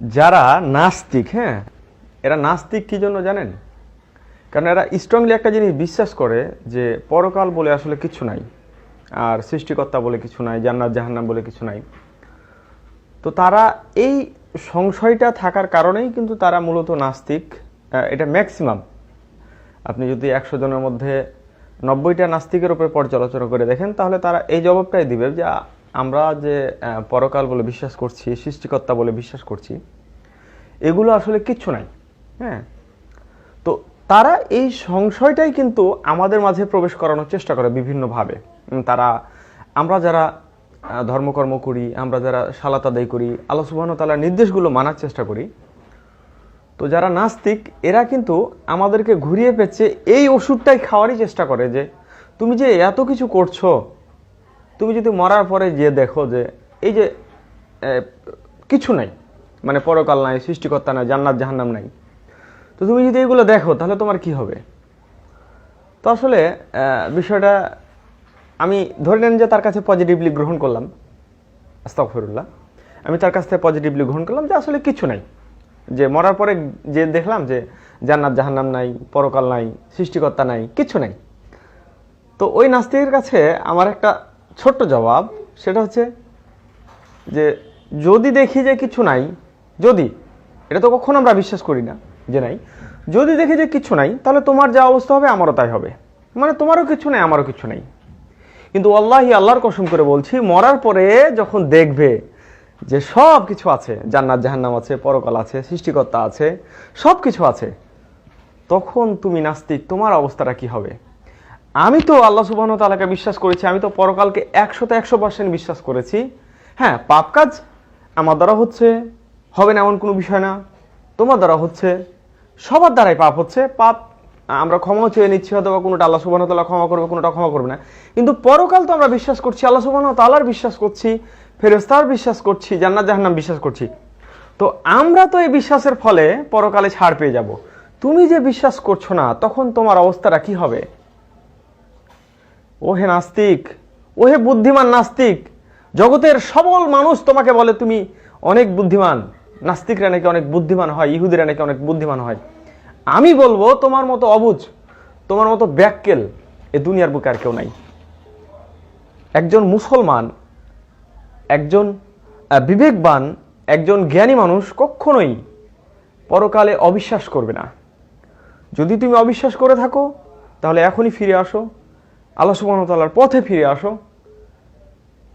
যারা নাস্তিক হ্যাঁ এরা নাস্তিক কি জন্য জানেন? কারণ এরা স্ট্রংলি একটা জিনিস বিশ্বাস করে যে পরকাল বলে আসলে কিছু নাই, আর সৃষ্টিকর্তা বলে কিছু নাই, জান্নাত, জাহান্নাম বলে কিছু নাই। তো তারা এই সংশয়টা থাকার কারণেই কিন্তু তারা মূলত নাস্তিক এটা ম্যাক্সিমাম আপনি যদি একশো জনের মধ্যে নব্বইটা নাস্তিকের উপরে পর্যালোচনা করে দেখেন, তাহলে তারা এই জবাবটাই দিবে যে আমরা যে পরকাল বলে বিশ্বাস করছি, সৃষ্টিকর্তা বলে বিশ্বাস করছি, এগুলো আসলে কিচ্ছু নাই হ্যাঁ? তো তারা এই সংশয়টাই কিন্তু আমাদের মাঝে প্রবেশ করানোর চেষ্টা করে বিভিন্নভাবে। তারা, আমরা যারা ধর্মকর্ম করি, আমরা যারা সালাত আদায় করি, আল্লাহ সুবহানাহু ওয়া তাআলার নির্দেশগুলো মানার চেষ্টা করি, তো যারা নাস্তিক, এরা কিন্তু আমাদেরকে ঘুরিয়ে পেচ্ছে এই ওষুধটাই খাওয়ারই চেষ্টা করে যে, তুমি যে এত কিছু করছ তুমি যদি মরার পরে যে দেখো যে এই যে কিছু নাই মানে পরকাল নাই, সৃষ্টিকর্তা নাই, জান্নাত, জাহান্নাম নাই, তো তুমি যদি এগুলো দেখো, তাহলে তোমার কি হবে? তো আসলে বিষয়টা আমি ধরে নেন যে তার কাছে পজিটিভলি গ্রহণ করলাম, আস্তাগফিরুল্লাহ। আমি তার কাছ থেকে পজিটিভলি গ্রহণ করলাম যে আসলে কিছু নাই। যে মরার পরে যে দেখলাম যে জান্নাত, জাহান্নাম নাই, পরকাল নাই, সৃষ্টিকর্তা নাই, কিছু নাই। তো ওই নাস্তিকের কাছে আমার একটা ছোট্ট জবাব, সেটা হচ্ছে যে যদি দেখি যে কিছু নাই, যদি, এটা তো কখনো আমরা বিশ্বাস করি না যে নাই, যদি দেখি যে কিছু নাই, তাহলে তোমার যা অবস্থা হবে, আমারও তাই হবে। মানে তোমারও কিছু নাই, আমারও কিছু নাই। কিন্তু আল্লাহি আল্লাহর কসম করে বলছি, মরার পরে যখন দেখবে যে সব কিছু আছে, জান্নাত, জাহান্নাম আছে, পরকাল আছে, সৃষ্টিকর্তা আছে সব কিছু আছে, তখন তুমি নাস্তিক, তোমার অবস্থাটা কি হবে? আমি তো আল্লাহ সুবাহ তালাকে বিশ্বাস করেছি, আমি তো পরকালকে একশোতে একশো পার্সেন্ট বিশ্বাস করেছি। হ্যাঁ পাপ কাজ আমার দ্বারা হচ্ছে, হবে না এমন কোনো বিষয় না। তোমার দ্বারা হচ্ছে, সবার দ্বারাই পাপ হচ্ছে। পাপ আমরা ক্ষমাও চেয়ে নিচ্ছি হয়তো বা কোনোটা আল্লাহ সুবাহ তাল্লাহ ক্ষমা করবে, কোনোটা ক্ষমা করবে না। কিন্তু পরকাল তো আমরা বিশ্বাস করছি, আল্লাহ সুবাহ তালার বিশ্বাস করছি ফেরেস্তার বিশ্বাস করছি, জান্নাত জাহান্নাম বিশ্বাস করছি। তো আমরা তো এই বিশ্বাসের ফলে পরকালে ছাড় পেয়ে যাব। তুমি যে বিশ্বাস করছ না, তখন তোমার অবস্থাটা কি হবে? ওহে নাস্তিক, ওহে বুদ্ধিমান নাস্তিক, জগতের সবল মানুষ তোমাকে বলে তুমি অনেক বুদ্ধিমান। নাস্তিকরা নাকি অনেক বুদ্ধিমান হয়, ইহুদিরা নাকি অনেক বুদ্ধিমান হয়। আমি বলব তোমার মতো অবুঝ তোমার মতো ব্যাককেল এ দুনিয়ার বুকে আর কেউ নাই। একজন মুসলমান, একজন বিবেকবান, একজন জ্ঞানী মানুষ কখনোই পরকালে অবিশ্বাস করবে না। যদি তুমি অবিশ্বাস করে থাকো, তাহলে এখনই ফিরে আসো। আল্লাহ সুবাহতাল্লার পথে ফিরে আসো।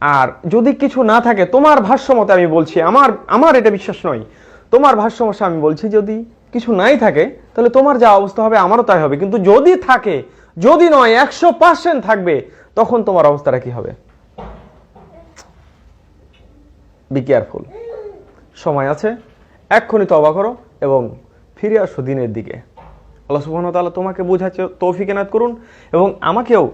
আর যদি কিছু না থাকে, তোমার ভাষ্য মতে আমি বলছি, আমার আমার এটা বিশ্বাস নয়। তোমার ভাষ্য মতে আমি বলছি, যদি কিছু নাই থাকে, তাহলে তোমার যা অবস্থা হবে, আমারও তাই হবে। কিন্তু যদি থাকে, যদি নয়, একশো পার্সেন্ট থাকবে, তখন তোমার অবস্থাটা কি হবে? বি কেয়ারফুল সময় আছে, এক্ষুনি তবা করো এবং ফিরে আসো দিনের দিকে। আল্লাহ ওয়া তোমাকে বোঝাচ্ছে, তৌফিক এনায়ত করুন এবং আমাকেও